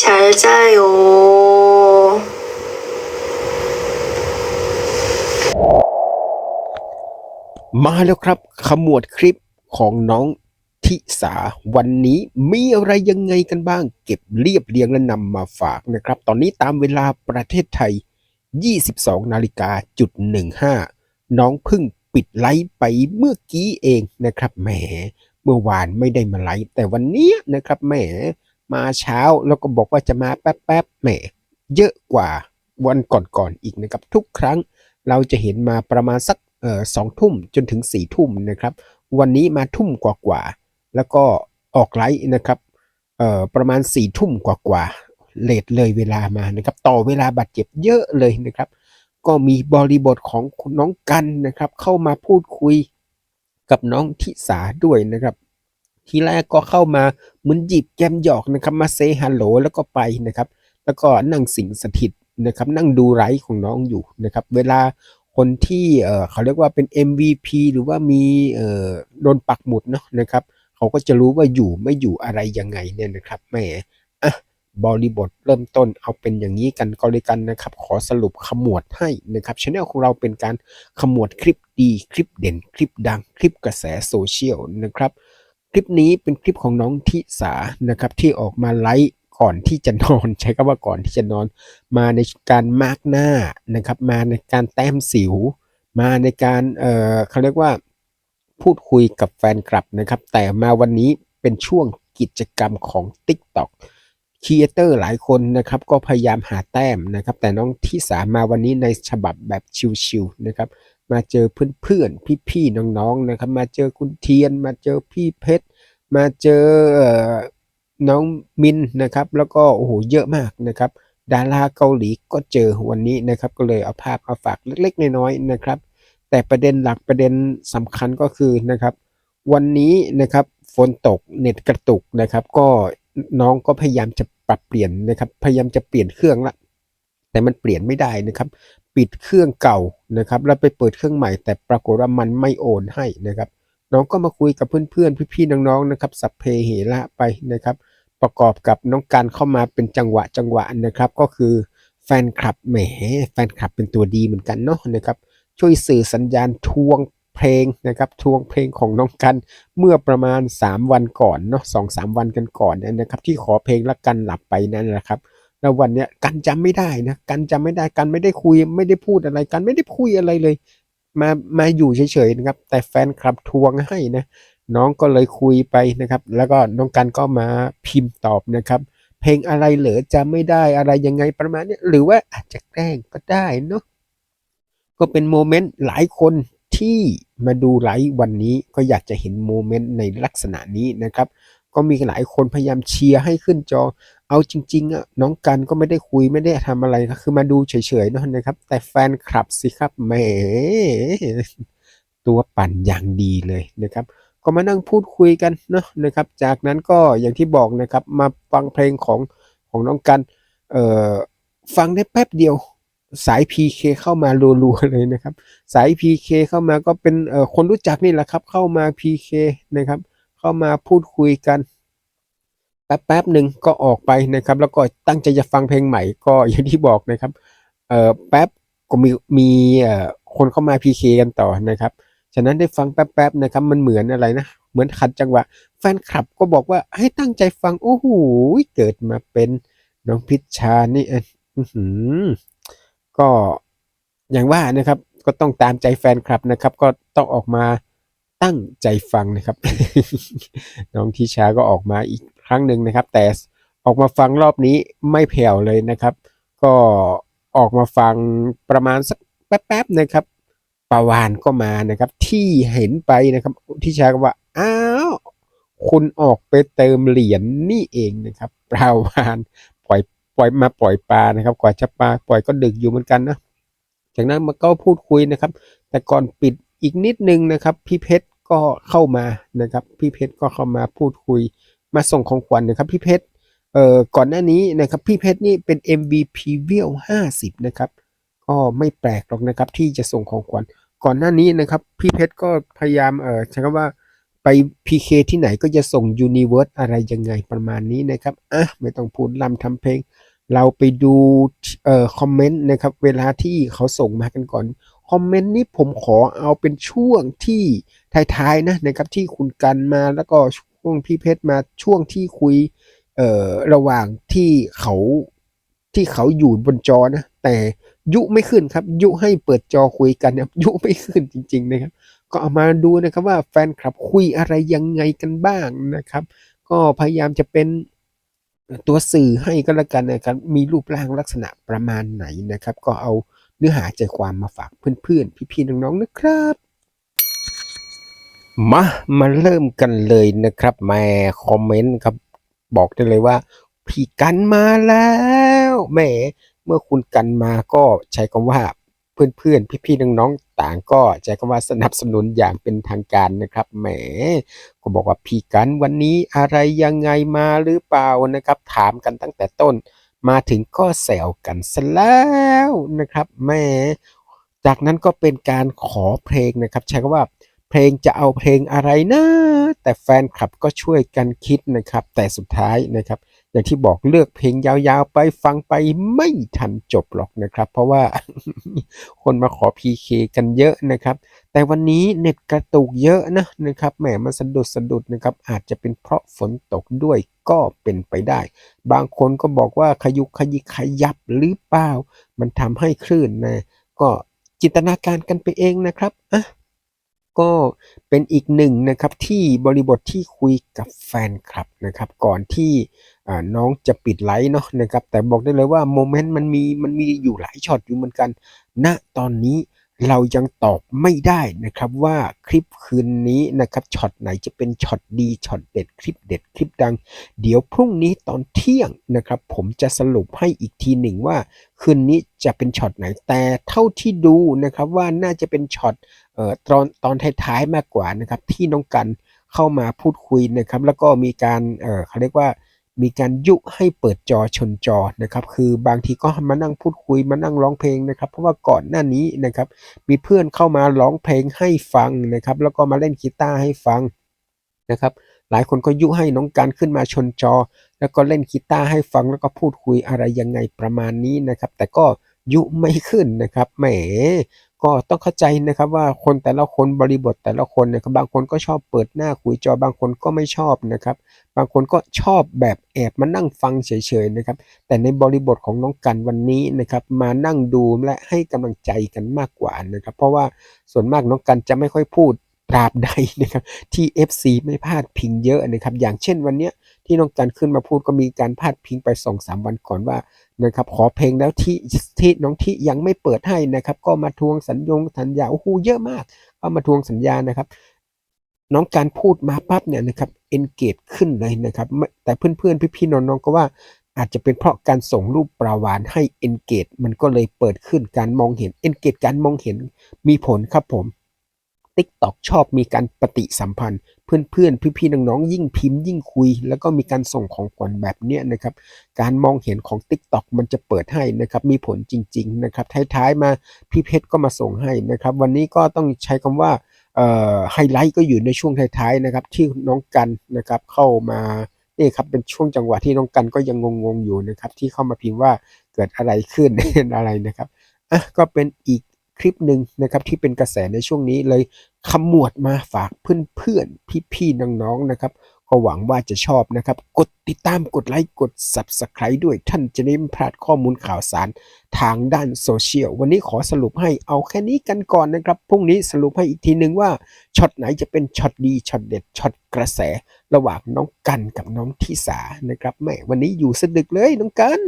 잘 자요. มาแล้วครับขมวดคลิปของน้องทิสา วันนี้มีอะไรยังไงกันบ้าง เก็บเรียบเรียงและนำมาฝากนะครับ ตอนนี้ตามเวลาประเทศไทย 22นาฬิกาจุด15น้องเพึ่งปิดไลฟ์ไปเมื่อกี้เองนะครับแหมเมื่อวานไม่ได้มาไลฟ์แต่วันเนี้ยนะครับแหม มาเช้าแล้วก็บอกว่าจะมาแป๊บๆแหมเยอะกว่าวันก่อนๆอีกนะครับ ทุกครั้งเราจะเห็นมาประมาณสักเอ่อสองทุ่มจนถึงสี่ทุ่มนะครับ วันนี้มาทุ่มกว่าๆแล้วก็ออกไลฟ์นะครับเอ่อประมาณสี่ทุ่มกว่าๆเลทเลยเวลามานะครับ ต่อเวลาบาดเจ็บเยอะเลยนะครับ ก็มีบริบทของคุณน้องกันนะครับ เข้ามาพูดคุยกับน้องทิสาด้วยนะครับ ทีแรกก็เข้ามาเหมือนหยิบแกมหยอกนะครับ มาเซฮัลโหลแล้วก็ไปนะครับ แล้วก็นั่งสิงสถิตนะครับ นั่งดูไลฟ์ของน้องอยู่นะครับ เวลาคนที่เเขาเรียกว่าเป็น MVP หรือว่ามีโดนปักหมุดเนาะนะครับ เขาก็จะรู้ว่าอยู่ไม่อยู่อะไรยังไงเนี่ยนะครับแหมอะบริบทเริ่มต้นเอาเป็นอย่างนี้กันก็เลยกันนะครับ ขอสรุปขมวดให้นะครับช anel ของเราเป็นการขมวดคลิปดี คลิปเด่น คลิปดัง คลิปกระแสโซเชียลนะครับ ลิปนี้เป็นคลิปของน้องทิสานะครับที่ออกมาไลฟ์ก่อนที่จะนอนใช้คำว่าก่อนที่จะนอน มาในการมาร์กหน้านะครับ มาในการแต้มสิว มาในการเอ่อเขาเรียกว่าพูดคุยกับแฟนคลับนะครับ แต่มาวันนี้เป็นช่วงกิจกรรมของ TikTok ครีเอเตอร์หลายคนนะครับก็พยายามหาแต้มนะครับ แต่น้องที่สามาวันนี้ในฉบับแบบชิวๆนะครับ มาเจอเพื่อนๆพี่ๆน้องๆนะครับ มาเจอคุณเทียน มาเจอพี่เพชร มาเจอน้องมินนะครับ แล้วก็โอ้โหเยอะมากนะครับ ดาราเกาหลีก็เจอวันนี้นะครับ ก็เลยเอาภาพมาฝากเล็กๆน้อยๆนะครับ แต่ประเด็นหลักประเด็นสำคัญก็คือนะครับ วันนี้นะครับฝนตกเน็ตกระตุกนะครับ ก็น้องก็พยายามจะปรับเปลี่ยนนะครับ พยายามจะเปลี่ยนเครื่องละแต่มันเปลี่ยนไม่ได้นะครับ ปิดเครื่องเก่านะครับ แล้วไปเปิดเครื่องใหม่แต่ปรากฏว่ามันไม่โอนให้นะครับ น้องก็มาคุยกับเพื่อนๆพี่ๆน้องๆนะครับ สัพเพเหระไปนะครับ ประกอบกับน้องการเข้ามาเป็นจังหวะจังหวะนะครับ ก็คือแฟนคลับแหมแฟนคลับเป็นตัวดีเหมือนกันเนาะนะครับช่วยสื่อสัญญาณทวงเพลงนะครับทวงเพลงของน้องกันเมื่อประมาณ 3 วันก่อนเนาะสองสามวันกันก่อนนะครับ ที่ขอเพลงแล้วกันหลับไปนั่นแหละครับ แล้ววันเนี้ยกันจำไม่ได้นะกันจำไม่ได้กันไม่ได้คุยไม่ได้พูดอะไรกันไม่ได้คุยอะไรเลย มามาอยู่เฉยๆนะครับ แต่แฟนคลับทวงให้นะน้องก็เลยคุยไปนะครับ แล้วก็น้องกันก็มาพิมพ์ตอบนะครับ เพลงอะไรเหรอจำไม่ได้อะไรยังไงประมาณนี้หรือว่าอาจจะแกล้งก็ได้เนาะก็เป็นโมเมนต์หลายคนที่มาดูไลฟ์วันนี้ก็อยากจะเห็นโมเมนต์ในลักษณะนี้นะครับ ก็มีหลายคนพยายามเชียร์ให้ขึ้นจอ เอาจริงๆอะน้องกันก็ไม่ได้คุยไม่ได้ทำอะไรก็คือมาดูเฉยๆนะนะครับ แต่แฟนคลับสิครับแหมตัวปั่นอย่างดีเลยนะครับ ก็มานั่งพูดคุยกันเนาะนะครับ จากนั้นก็อย่างที่บอกนะครับ มาฟังเพลงของของน้องกันเอ่อฟังได้แป๊บเดียวสาย PK เข้ามารัวๆเลยนะครับ สาย PK เข้ามาก็เป็นคนรู้จักนี่แหละครับ เข้ามา PK นะครับ เข้ามาพูดคุยกันแป๊บแป๊บหนึ่งก็ออกไปนะครับ แล้วก็ตั้งใจจะฟังเพลงใหม่ก็อย่างที่บอกนะครับเอ่อแป๊บก็มีมีเอ่อคนเข้ามา PK กันต่อนะครับ ฉะนั้นได้ฟังแป๊บๆนะครับ มันเหมือนอะไรนะ เหมือนขัดจังหวะ แฟนคลับก็บอกว่าให้ตั้งใจฟัง โอ้โห เกิดมาเป็นน้องพิชชานี่เออก็อย่างว่านะครับ ก็ต้องตามใจแฟนคลับนะครับ ก็ต้องออกมา ตั้งใจฟังนะครับ น้องทิชาก็ออกมาอีกครั้งหนึ่งนะครับ แต่ออกมาฟังรอบนี้ไม่แผ่วเลยนะครับ ก็ออกมาฟังประมาณสักแป๊บๆนะครับปาวานก็มานะครับ ที่เห็นไปนะครับที่ชาก็ว่าอ้าวคุณออกไปเติมเหรียญนี่เองนะครับปาวานปล่อยปล่อยมาปล่อยปลานะครับ กว่าจะปลาปล่อยก็ดึกอยู่เหมือนกันนะจากนั้นมาก็พูดคุยนะครับ แต่ก่อนปิด อีกนิดนึงนะครับพี่เพชรก็เข้ามานะครับพี่เพชรก็เข้ามาพูดคุยมาส่งของขวัญนะครับพี่เพชรเอ่อก่อนหน้านี้นะครับพี่เพชรนี่เป็น MVP เวียล50 นะครับ ก็ไม่แปลกหรอกนะครับที่จะส่งของขวัญก่อนหน้านี้นะครับพี่เพชรก็พยายามเออใช้คำว่าไปไป PK ที่ไหนก็จะส่ง Universe อะไรยังไงประมาณนี้นะครับอะไม่ต้องพูดลำทำเพลง เราไปดูเอ่อคอมเมนต์นะครับเวลาที่เขาส่งมากันก่อน คอมเมนต์นี้ผมขอเอาเป็นช่วงที่ท้ายๆนะนะครับที่คุณกันมาแล้วก็ช่วงพี่เพชรมาช่วงที่คุยเอ่อระหว่างที่เขาที่เขาอยู่บนจอนะ แต่ยุไม่ขึ้นครับ ยุให้เปิดจอคุยกันนะยุไม่ขึ้นจริง ๆ นะครับ ก็เอามาดูนะครับว่าแฟนคลับคุยอะไรยังไงกันบ้างนะครับ ก็พยายามจะเป็นตัวสื่อให้ก็แล้วกันนะครับ มีรูปร่างลักษณะประมาณไหนนะครับ ก็เอา เนื้อหาใจความมาฝากเพื่อนๆ พี่ๆ น้องๆ นะครับ มา มาเริ่มกันเลยนะครับแม่คอมเมนต์ครับ บอกได้เลยว่า พี่กันมาแล้วแหมเมื่อคุณกันมาก็ใช้คำว่าเพื่อนๆ พี่ๆ น้องๆ ต่างก็ใช้คำว่าสนับสนุนอย่างเป็นทางการนะครับ แหม ก็บอกว่าพี่กันวันนี้อะไรยังไงมาหรือเปล่านะครับ ถามกันตั้งแต่ต้น มาถึงก็แซวกันซะแล้วนะครับแม่จากนั้นก็เป็นการขอเพลงนะครับ ใช้คำว่าเพลงจะเอาเพลงอะไรนะ แต่แฟนคลับก็ช่วยกันคิดนะครับ แต่สุดท้ายนะครับ อย่างที่บอกเลือกเพลงยาวๆ ไปฟังไปไม่ทันจบหรอกนะครับ เพราะว่าคนมาขอ PK กันเยอะนะครับ แต่วันนี้เน็ตกระตุกเยอะนะนะครับแหมมันสะดุดสะดุดนะครับ อาจจะเป็นเพราะฝนตกด้วยก็เป็นไปได้ บางคนก็บอกว่าขยุกขยิกขยับหรือเปล่า มันทำให้คลื่นนะ ก็จินตนาการกันไปเองนะครับอะก็เป็นอีกหนึ่งนะครับที่บริบทที่คุยกับแฟนคลับนะครับ ก่อนที่ น้องจะปิดไลฟ์เนาะนะครับ แต่บอกได้เลยว่าโมเมนต์มันมีมันมีอยู่หลายช็อตอยู่เหมือนกันณตอนนี้เรายังตอบไม่ได้นะครับว่าคลิปคืนนี้นะครับช็อตไหนจะเป็นช็อตดีช็อตเด็ดคลิปเด็ดคลิปดัง เดี๋ยวพรุ่งนี้ตอนเที่ยงนะครับผมจะสรุปให้อีกทีหนึ่งว่า คืนนี้จะเป็นช็อตไหนแต่เท่าที่ดูนะครับว่าน่าจะเป็นช็อตเอ่อตอนตอนท้ายๆมากกว่านะครับที่น้องกันเข้ามาพูดคุยนะครับ แล้วก็มีการเอ่อเขาเรียกว่า มีการยุให้เปิดจอชนจอนะครับ คือบางทีก็มานั่งพูดคุยมานั่งร้องเพลงนะครับ เพราะว่าก่อนหน้านี้นะครับ มีเพื่อนเข้ามาร้องเพลงให้ฟังนะครับ แล้วก็มาเล่นกีตาร์ให้ฟังนะครับ หลายคนก็ยุให้น้องการขึ้นมาชนจอ แล้วก็เล่นกีตาร์ให้ฟังแล้วก็พูดคุยอะไรยังไงประมาณนี้นะครับ แต่ก็ยุไม่ขึ้นนะครับแหม ก็ต้องเข้าใจนะครับว่าคนแต่ละคนบริบทแต่ละคนนะครับบางคนก็ชอบเปิดหน้าคุยจอบางคนก็ไม่ชอบนะครับ บางคนก็ชอบแบบแอบมานั่งฟังเฉยๆนะครับ แต่ในบริบทของน้องกันวันนี้นะครับ มานั่งดูและให้กำลังใจกันมากกว่านะครับ เพราะว่าส่วนมากน้องกันจะไม่ค่อยพูดตราบใดนะครับที่ FC ไม่พลาดพิงเยอะนะครับ อย่างเช่นวันเนี้ย ที่น้องกันขึ้นมาพูดก็มีการพาดพิงไปสองสามวันก่อนว่านะครับ ขอเพลงแล้วที่ที่น้องที่ยังไม่เปิดให้นะครับ ก็มาทวงสัญญงสัญญาโอ้โหเยอะมาก ก็มาทวงสัญญานะครับ น้องการพูดมาปั๊บเนี่ยนะครับเอนเกจขึ้นเลยนะครับไม่แต่เพื่อนๆพี่ๆน้องๆก็ว่าอาจจะเป็นเพราะการส่งรูปปลาวานให้เอนเกจมันก็เลยเปิดขึ้นการมองเห็นเอนเกจการมองเห็นมีผลครับผม TikTok ชอบมีการปฏิสัมพันธ์ เพื่อนๆ พี่ๆ น้องๆ ยิ่งพิมพ์ยิ่งคุย แล้วก็มีการส่งของขวัญแบบเนี้ยนะครับ การมองเห็นของ TikTok มันจะเปิดให้นะครับ มีผลจริง ๆ นะครับ ท้ายๆ มาพี่เพชรก็มาส่งให้นะครับ วันนี้ก็ต้องใช้คำว่าไฮไลท์ก็อยู่ในช่วงท้ายๆ นะครับ ที่น้องกันนะครับเข้ามานี่ครับเป็นช่วงจังหวะที่น้องกันก็ยังงงๆอยู่นะครับ ที่เข้ามาพิมพ์ว่าเกิดอะไรขึ้นอะไรนะครับอะก็เป็นอีก คลิปหนึ่งนะครับที่เป็นกระแสในช่วงนี้เลยขมวดมาฝากเพื่อนๆ พี่ๆ น้องๆ นะครับ ก็หวังว่าจะชอบนะครับ กดติดตามกดไลค์กด Subscribe ด้วยท่านจะได้ไม่พลาดข้อมูลข่าวสารทางด้านโซเชียล วันนี้ขอสรุปให้เอาแค่นี้กันก่อนนะครับ พรุ่งนี้สรุปให้อีกทีหนึ่งว่าช็อตไหนจะเป็นช็อตดีช็อตเด็ดช็อตกระแส ระหว่างน้องกันกับน้องทิสานะครับแม่วันนี้อยู่สดึกเลยน้องกัน